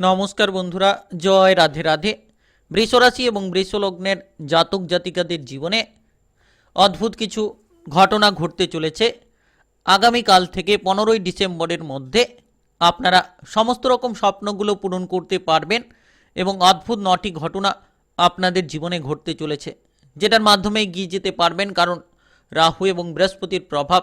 নমস্কার বন্ধুরা, জয় রাধে রাধে। বৃষরাশি এবং বৃষলগ্নের জাতক জাতিকাদের জীবনে অদ্ভুত কিছু ঘটনা ঘটতে চলেছে। আগামীকাল থেকে পনেরোই ডিসেম্বরের মধ্যে আপনারা সমস্ত রকম স্বপ্নগুলো পূরণ করতে পারবেন এবং অদ্ভুত নটি ঘটনা আপনাদের জীবনে ঘটতে চলেছে, যেটার মাধ্যমে এগিয়ে যেতে পারবেন, কারণ রাহু এবং বৃহস্পতির প্রভাব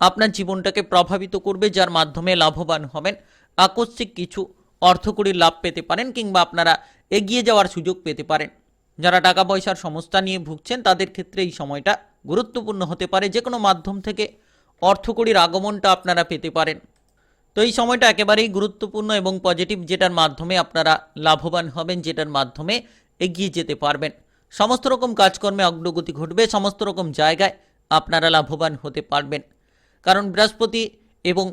আপনার জীবনটাকে প্রভাবিত করবে, যার মাধ্যমে লাভবান হবেন। আকস্মিক কিছু অর্থকরীর লাভ পেতে পারেন কিংবা আপনারা এগিয়ে যাওয়ার সুযোগ পেতে পারেন। যারা টাকা পয়সার সমস্যা নিয়ে ভুগছেন, তাদের ক্ষেত্রে এই সময়টা গুরুত্বপূর্ণ হতে পারে। যে কোনো মাধ্যম থেকে অর্থকরীর আগমনটা আপনারা পেতে পারেন। তো এই সময়টা একেবারেই গুরুত্বপূর্ণ এবং পজিটিভ, যেটার মাধ্যমে আপনারা লাভবান হবেন, যেটার মাধ্যমে এগিয়ে যেতে পারবেন। সমস্ত রকম কাজকর্মে অগ্রগতি ঘটবে, সমস্ত রকম জায়গায় আপনারা লাভবান হতে পারবেন। কারণ বৃহস্পতি এবং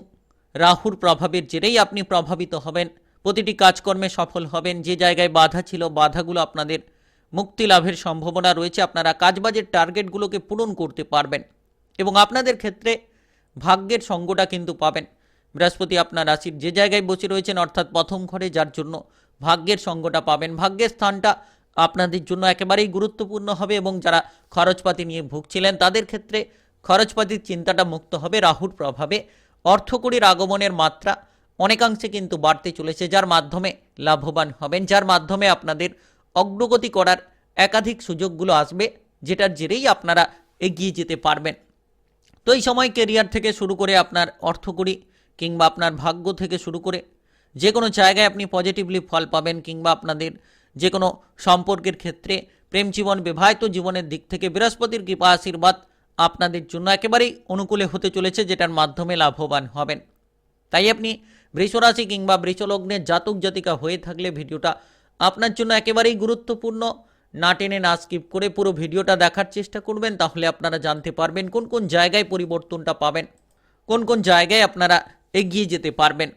রাহুর প্রভাবের জেরেই আপনি প্রভাবিত হবেন। প্রতিটি কাজকর্মে সফল হবেন। যে জায়গায় বাধা ছিল, বাধাগুলো আপনাদের মুক্তি লাভের সম্ভাবনা রয়েছে। আপনারা কাজবাজের টার্গেটগুলোকে পূরণ করতে পারবেন এবং আপনাদের ক্ষেত্রে ভাগ্যের সঙ্গটা কিন্তু পাবেন। বৃহস্পতি আপনার রাশির যে জায়গায় বসে রয়েছেন, অর্থাৎ প্রথম ঘরে, যার জন্য ভাগ্যের সঙ্গটা পাবেন। ভাগ্যের স্থানটা আপনাদের জন্য একেবারেই গুরুত্বপূর্ণ হবে এবং যারা খরচপাতি নিয়ে ভুগছিলেন, তাদের ক্ষেত্রে খরচপাতির চিন্তাটা মুক্ত হবে। রাহুর প্রভাবে অর্থকরীর আগমনের মাত্রা অনেকাংশে কিন্তু বাড়তে চলেছে, যার মাধ্যমে লাভবান হবেন, যার মাধ্যমে আপনাদের অগ্রগতি করার একাধিক সুযোগগুলো আসবে, যেটার জেরেই আপনারা এগিয়ে যেতে পারবেন। তো এই সময় কেরিয়ার থেকে শুরু করে আপনার অর্থকরী কিংবা আপনার ভাগ্য থেকে শুরু করে যে কোনো জায়গায় আপনি পজিটিভলি ফল পাবেন কিংবা আপনাদের যে কোনো সম্পর্কের ক্ষেত্রে প্রেম জীবন, বিবাহিত জীবনের দিক থেকে বৃহস্পতির কৃপা, আশীর্বাদ আপনাদের জন্য একেবারেই অনুকূলে হতে চলেছে, যেটার মাধ্যমে লাভবান হবেন। তাই আপনি বৃষরাশি কিংবা বৃষলগ্নের জাতক জাতিকা হয়ে থাকলে ভিডিওটা আপনার জন্য একেবারেই গুরুত্বপূর্ণ। না টেনে, না স্কিপ করে পুরো ভিডিওটা দেখার চেষ্টা করবেন, তাহলে আপনারা জানতে পারবেন কোন কোন জায়গায় পরিবর্তনটা পাবেন, কোন কোন জায়গায় আপনারা এগিয়ে যেতে পারবেন।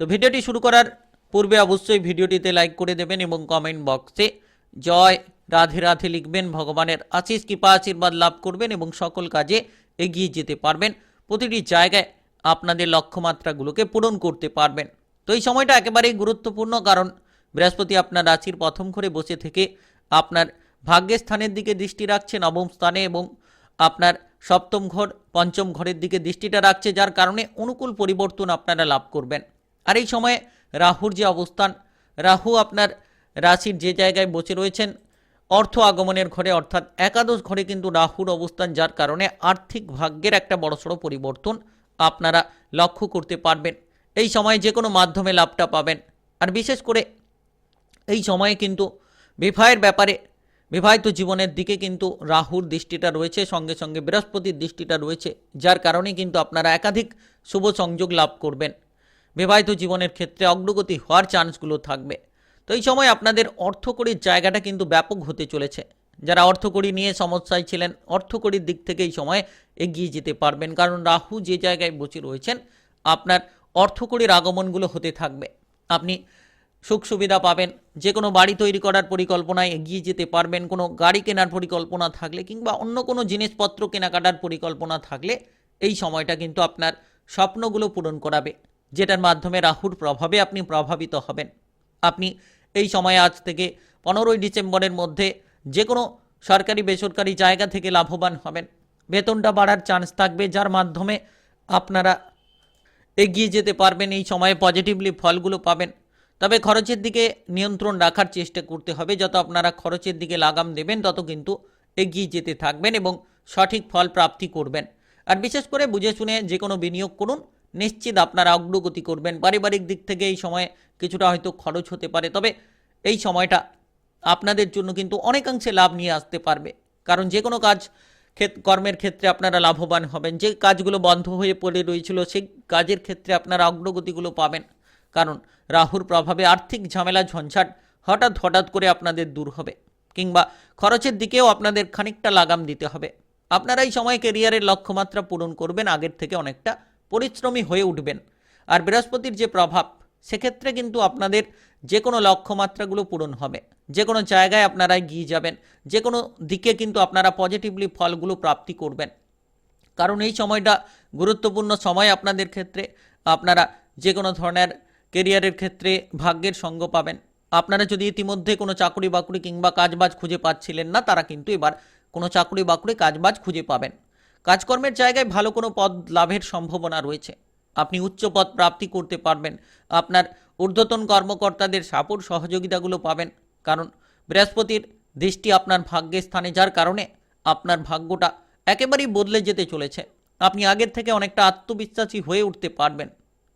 তো ভিডিওটি শুরু করার পূর্বে অবশ্যই ভিডিওটিতে লাইক করে দেবেন এবং কমেন্ট বক্সে জয় রাধে রাধে লিখবেন, ভগবানের আশিস কৃপা, আশীর্বাদ লাভ করবেন এবং সকল কাজে এগিয়ে যেতে পারবেন। প্রতিটি জায়গায় আপনাদের লক্ষ্যমাত্রাগুলোকে পূরণ করতে পারবেন। তো এই সময়টা একেবারেই গুরুত্বপূর্ণ, কারণ বৃহস্পতি আপনার রাশির প্রথম ঘরে বসে থেকে আপনার ভাগ্যের স্থানের দিকে দৃষ্টি রাখছে নবম স্থানে এবং আপনার সপ্তম ঘর, পঞ্চম ঘরের দিকে দৃষ্টিটা রাখছে, যার কারণে অনুকূল পরিবর্তন আপনারা লাভ করবেন। আর এই সময়ে রাহুর যে অবস্থান, রাহু আপনার রাশির যে জায়গায় বসে রয়েছেন, অর্থ আগমনের ঘরে, অর্থাৎ একাদশ ঘরে কিন্তু রাহুর অবস্থান, যার কারণে আর্থিক ভাগ্যের একটা বড়সড় পরিবর্তন আপনারা লক্ষ্য করতে পারবেন। এই সময়ে যে কোনো মাধ্যমে লাভটা পাবেন। আর বিশেষ করে এই সময়ে কিন্তু বিবাহের ব্যাপারে বিবাহিত জীবনের দিকে কিন্তু রাহুর দৃষ্টিটা রয়েছে, সঙ্গে সঙ্গে বৃহস্পতির দৃষ্টিটা রয়েছে, যার কারণে কিন্তু আপনারা একাধিক শুভ সংযোগ লাভ করবেন। বিবাহিত জীবনের ক্ষেত্রে অগ্রগতি হওয়ার চান্সগুলো থাকবে। তো এই সময় আপনাদের অর্থকরীর জায়গাটা কিন্তু ব্যাপক হতে চলেছে। যারা অর্থকরী নিয়ে সমস্যায় ছিলেন, অর্থকড়ির দিক থেকে এই সময় এগিয়ে যেতে পারবেন। কারণ রাহু যে জায়গায় বসে রয়েছেন, আপনার অর্থকড়ির আগমনগুলো হতে থাকবে। আপনি সুখ সুবিধা পাবেন যে কোনো বাড়ি তৈরি করার পরিকল্পনায় এগিয়ে যেতে পারবেন। কোনো গাড়ি কেনার পরিকল্পনা থাকলে কিংবা অন্য কোনো জিনিসপত্র কেনাকাটার পরিকল্পনা থাকলে এই সময়টা কিন্তু আপনার স্বপ্নগুলো পূরণ করাবে, যেটার মাধ্যমে রাহুর প্রভাবে আপনি প্রভাবিত হবেন। আপনি এই সময়ে আজ থেকে পনেরোই ডিসেম্বরের মধ্যে যে কোনো সরকারি বেসরকারি জায়গা থেকে লাভবান হবেন। বেতনটা বাড়ার চান্স থাকবে, যার মাধ্যমে আপনারা এগিয়ে যেতে পারবেন, এই সময়ে পজিটিভলি ফলগুলো পাবেন। তবে খরচের দিকে নিয়ন্ত্রণ রাখার চেষ্টা করতে হবে, যত আপনারা খরচের দিকে লাগাম দেবেন, তত কিন্তু এগিয়ে যেতে থাকবেন এবং সঠিক ফল প্রাপ্তি করবেন। আর বিশেষ করে বুঝে শুনে যে কোনো বিনিয়োগ করুন, নিশ্চিত আপনারা অগ্রগতি করবেন। পারিবারিক দিক থেকে এই সময়ে কিছুটা হয়তো খরচ হতে পারে, তবে এই সময়টা আপনাদের জন্য কিন্তু অনেকাংশে লাভ নিয়ে আসতে পারবে। কারণ যে কোনো কাজ কর্মের ক্ষেত্রে আপনারা লাভবান হবেন। যে কাজগুলো বন্ধ হয়ে পড়ে রয়েছিল, সেই কাজের ক্ষেত্রে আপনারা অগ্রগতিগুলো পাবেন। কারণ রাহুর প্রভাবে আর্থিক ঝামেলা, ঝঞ্ঝাট হঠাৎ হঠাৎ করে আপনাদের দূর হবে। কিংবা খরচের দিকেও আপনাদের খানিকটা লাগাম দিতে হবে। আপনারা এই সময় কেরিয়ারের লক্ষ্যমাত্রা পূরণ করবেন, আগের থেকে অনেকটা পরিশ্রমী হয়ে উঠবেন। আর বৃহস্পতির যে প্রভাব সেক্ষেত্রে কিন্তু আপনাদের যে কোনো লক্ষ্যমাত্রাগুলো পূরণ হবে। যে কোনো জায়গায় আপনারা গিয়ে যাবেন। যে কোনো দিকে কিন্তু আপনারা পজিটিভলি ফলগুলো প্রাপ্তি করবেন। কারণ এই সময়টা গুরুত্বপূর্ণ সময় আপনাদের ক্ষেত্রে। আপনারা যে কোনো ধরনের কেরিয়ারের ক্ষেত্রে ভাগ্যের সঙ্গ পাবেন। আপনারা যদি ইতিমধ্যে কোনো চাকরি বাকরি কিংবা কাজবাজ খুঁজে পাচ্ছিলেন না, তারা কিন্তু এবার কোনো চাকরি বাকরি কাজবাজ খুঁজে পাবেন। কাজকর্মের জায়গায় ভালো কোনো পদ লাভের সম্ভাবনা রয়েছে। আপনি উচ্চ পদ প্রাপ্তি করতে পারবেন। আপনার ঊর্ধ্বতন কর্মকর্তাদের সাপোর্ট সহযোগিতাগুলো পাবেন। কারণ বৃহস্পতির দৃষ্টি আপনার ভাগ্যের স্থানে, যার কারণে আপনার ভাগ্যটা একেবারেই বদলে যেতে চলেছে। আপনি আগের থেকে অনেকটা আত্মবিশ্বাসী হয়ে উঠতে পারবেন।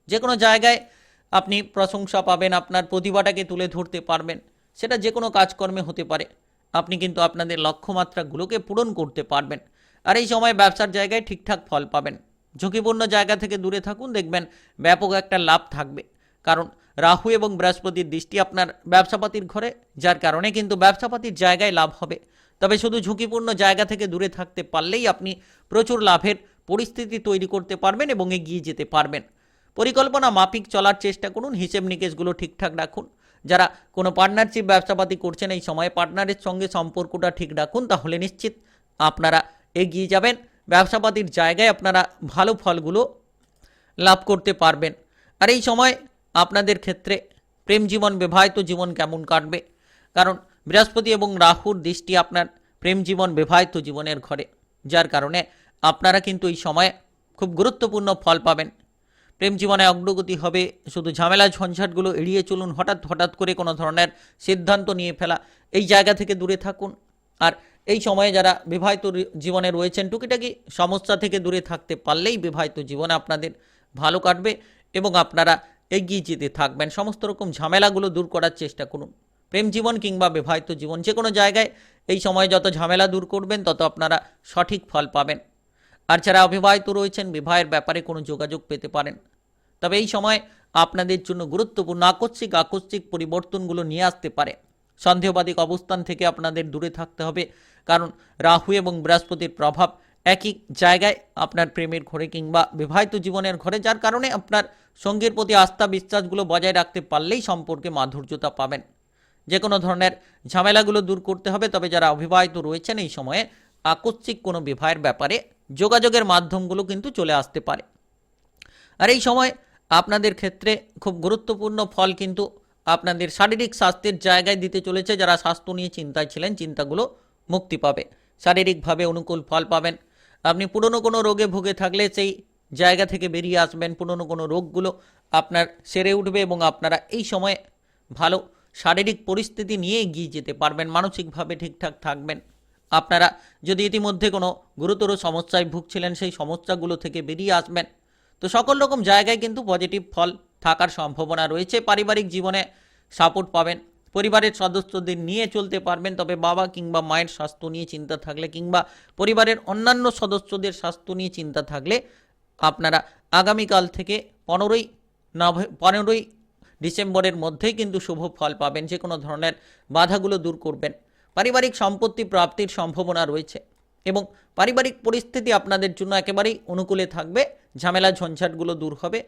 যে কোনো জায়গায় আপনি প্রশংসা পাবেন, আপনার প্রতিভাটাকে তুলে ধরতে পারবেন। সেটা যে কোনো কাজকর্মে হতে পারে। আপনি কিন্তু আপনাদের লক্ষ্যমাত্রাগুলোকে পূরণ করতে পারবেন। আর এই সময় ব্যবসার জায়গায় ঠিকঠাক ফল পাবেন। ঝুঁকিপূর্ণ জায়গা থেকে দূরে থাকুন, দেখবেন ব্যাপক একটা লাভ থাকবে। কারণ রাহু এবং বৃহস্পতির দৃষ্টি আপনার ব্যবসাপাতির ঘরে, যার কারণে কিন্তু ব্যবসাপাতির জায়গায় লাভ হবে। তবে শুধু ঝুঁকিপূর্ণ জায়গা থেকে দূরে থাকতে পারলেই আপনি প্রচুর লাভের পরিস্থিতি তৈরি করতে পারবেন এবং এগিয়ে যেতে পারবেন। পরিকল্পনা মাফিক চলার চেষ্টা করুন, হিসেব নিকেশগুলো ঠিকঠাক রাখুন। যারা কোনো পার্টনারশিপ ব্যবসাপাতি করছেন এই সময়ে, পার্টনারের সঙ্গে সম্পর্কটা ঠিক রাখুন, তাহলে নিশ্চিত আপনারা এগিয়ে যাবেন। ব্যবসাপাতির জায়গায় আপনারা ভালো ফলগুলো লাভ করতে পারবেন। আর এই সময় আপনাদের ক্ষেত্রে প্রেম জীবন, বিবাহিত জীবন কেমন কাটবে? কারণ বৃহস্পতি এবং রাহুর দৃষ্টি আপনার প্রেম জীবন, বিবাহিত জীবনের ঘরে। যার কারণে আপনারা কিন্তু এই সময়ে খুব গুরুত্বপূর্ণ ফল পাবেন। প্রেম জীবনে অগ্রগতি হবে, শুধু ঝামেলা, ঝঞ্ঝাটগুলো এড়িয়ে চলুন, হঠাৎ হঠাৎ করে কোনো ধরনের সিদ্ধান্ত নিয়ে ফেলা, এই জায়গা থেকে দূরে থাকুন। আর এই সময়ে যারা বিবাহিত জীবনে রয়েছেন, টুকিটাকি সমস্যা থেকে দূরে থাকতে পারলেই বিবাহিত জীবনে আপনাদের ভালো কাটবে এবং আপনারা এগিয়ে যেতে থাকবেন। সমস্ত রকম ঝামেলাগুলো দূর করার চেষ্টা করুন। প্রেম জীবন কিংবা বিবাহিত জীবন যে কোনো জায়গায় এই সময়ে যত ঝামেলা দূর করবেন, তত আপনারা সঠিক ফল পাবেন। আর যারা অবিবাহিত রয়েছেন, বিবাহের ব্যাপারে কোনো যোগাযোগ পেতে পারেন। তবে এই সময় আপনাদের জন্য গুরুত্বপূর্ণ আকস্মিক আকস্মিক পরিবর্তনগুলো নিয়ে আসতে পারে। সন্দেহবাদিক অবস্থান থেকে আপনাদের দূরে থাকতে হবে। কারণ রাহু এবং বৃহস্পতির প্রভাব একই জায়গায় আপনার প্রেমের ঘরে কিংবা বিবাহিত জীবনের ঘরে, যার কারণে আপনার সঙ্গীর প্রতি আস্থা, বিশ্বাসগুলো বজায় রাখতে পারলেই সম্পর্কে মাধুর্যতা পাবেন। যে কোনো ধরনের ঝামেলাগুলো দূর করতে হবে, তবে যারা অবিবাহিত রয়েছেন এই সময়ে আকস্মিক কোনো বিবাহের ব্যাপারে যোগাযোগের মাধ্যমগুলো কিন্তু চলে আসতে পারে। আর এই সময় আপনাদের ক্ষেত্রে খুব গুরুত্বপূর্ণ ফল কিন্তু আপনাদের শারীরিক স্বাস্থ্যের জায়গায় দিতে চলেছে, যারা স্বাস্থ্য নিয়ে চিন্তায় ছিলেন, চিন্তাগুলো মুক্তি পাবে। শারীরিকভাবে অনুকূল ফল পাবেন। আপনি পুরনো কোনো রোগে ভুগে থাকলে সেই জায়গা থেকে বেরিয়ে আসবেন। পুরনো কোনো রোগগুলো আপনার সেরে উঠবে এবং আপনারা এই সময়ে ভালো শারীরিক পরিস্থিতি নিয়ে এগিয়ে যেতে পারবেন। মানসিকভাবে ঠিকঠাক থাকবেন। আপনারা যদি ইতিমধ্যে কোনো গুরুতর সমস্যায় ভুগছিলেন, সেই সমস্যাগুলো থেকে বেরিয়ে আসবেন। তো সকল রকম জায়গায় কিন্তু পজিটিভ ফল থাকার সম্ভাবনা রয়েছে। পারিবারিক জীবনে সাপোর্ট পাবেন। পরিবারের সদস্যদের নিয়ে চলতে পারবেন, তবে বাবা কিংবা মায়ের স্বাস্থ্য নিয়ে চিন্তা থাকলে কিংবা পরিবারের অন্যান্য সদস্যদের স্বাস্থ্য নিয়ে চিন্তা থাকলে আপনারা আগামীকাল থেকে পনেরোই নভে, পনেরোই ডিসেম্বরের মধ্যেই কিন্তু শুভ ফল পাবেন যে কোনো ধরনের বাধাগুলো দূর করবেন। পারিবারিক সম্পত্তি প্রাপ্তির সম্ভাবনা রয়েছে এবং পারিবারিক পরিস্থিতি আপনাদের জন্য একেবারেই অনুকূলে থাকবে, ঝামেলা ঝঞ্ঝাটগুলো দূর হবে।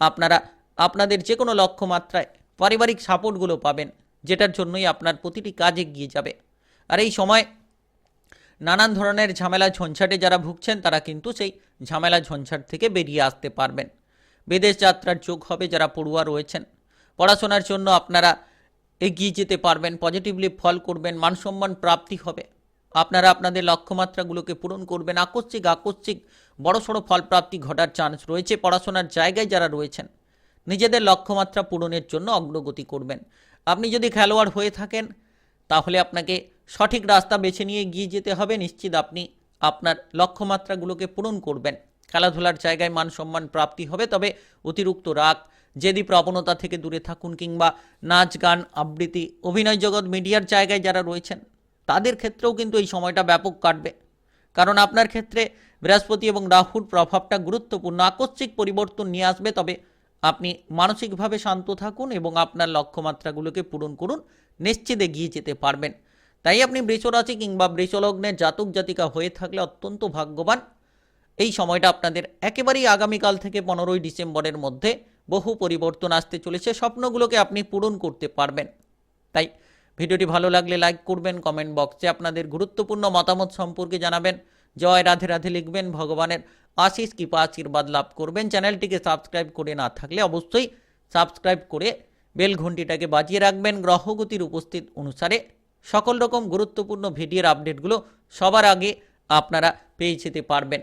আপনারা, আপনাদের যে কোনো লক্ষ্যমাত্রায় পারিবারিক সাপোর্টগুলো পাবেন। যেটার জন্যই আপনার প্রতিটি কাজ এগিয়ে যাবে। আর এই সময় নানান ধরনের ঝামেলা ঝঞ্ঝাটে যারা ভুগছেন, তারা কিন্তু সেই ঝামেলা ঝঞ্ঝাট থেকে বেরিয়ে আসতে পারবেন। বিদেশ যাত্রার যোগ হবে যারা পড়ুয়া রয়েছেন। পড়াশোনার জন্য আপনারা এগিয়ে যেতে পারবেন পজিটিভলি ফল করবেন, মানসম্মান প্রাপ্তি হবে। আপনারা আপনাদের লক্ষ্যমাত্রাগুলোকে পূরণ করবেন। আকস্মিক আকস্মিক বড়সড় ফল প্রাপ্তি ঘটার চান্স রয়েছে। পড়াশোনার জায়গায় যারা রয়েছেন, নিজেদের লক্ষ্যমাত্রা পূরণের জন্য অগ্রগতি করবেন। আপনি যদি খেলোয়াড় হয়ে থাকেন, তাহলে আপনাকে সঠিক রাস্তা বেছে নিয়ে এগিয়ে যেতে হবে। নিশ্চিত আপনি আপনার লক্ষ্যমাত্রাগুলোকে পূরণ করবেন। খেলাধুলার জায়গায় মান সম্মান প্রাপ্তি হবে, তবে অতিরিক্ত রাগ, জেদি প্রবণতা থেকে দূরে থাকুন কিংবা নাচ, গান, আবৃত্তি, অভিনয় জগৎ, মিডিয়ার জায়গায় যারা রয়েছেন, তাদের ক্ষেত্রেও কিন্তু এই সময়টা ব্যাপক কাটবে। কারণ আপনার ক্ষেত্রে বৃহস্পতি এবং রাহুর প্রভাবটা গুরুত্বপূর্ণ। আকস্মিক পরিবর্তন নিয়ে আসবে, তবে আপনি মানসিকভাবে শান্ত থাকুন এবং আপনার লক্ষ্যমাত্রাগুলোকে পূরণ করুন, নিশ্চিত এগিয়ে যেতে পারবেন। তাই আপনি বৃষরাশি কিংবা বৃষলগ্নের জাতক জাতিকা হয়ে থাকলে অত্যন্ত ভাগ্যবান। এই সময়টা আপনাদের একেবারেই আগামীকাল থেকে পনেরোই ডিসেম্বরের মধ্যে বহু পরিবর্তন আসতে চলেছে, স্বপ্নগুলোকে আপনি পূরণ করতে পারবেন। তাই ভিডিওটি ভালো লাগলে লাইক করবেন, কমেন্ট বক্সে আপনাদের গুরুত্বপূর্ণ মতামত সম্পর্কে জানাবেন। জয় রাধে রাধে লিখবেন, ভগবানের আশিস কৃপা, আশীর্বাদ লাভ করবেন। চ্যানেলটিকে সাবস্ক্রাইব করে না থাকলে অবশ্যই সাবস্ক্রাইব করে বেল ঘন্টিটাকে বাজিয়ে রাখবেন। গ্রহগতির উপস্থিত অনুসারে সকল রকম গুরুত্বপূর্ণ ভিডিওর আপডেটগুলো সবার আগে আপনারা পেয়ে যেতে পারবেন।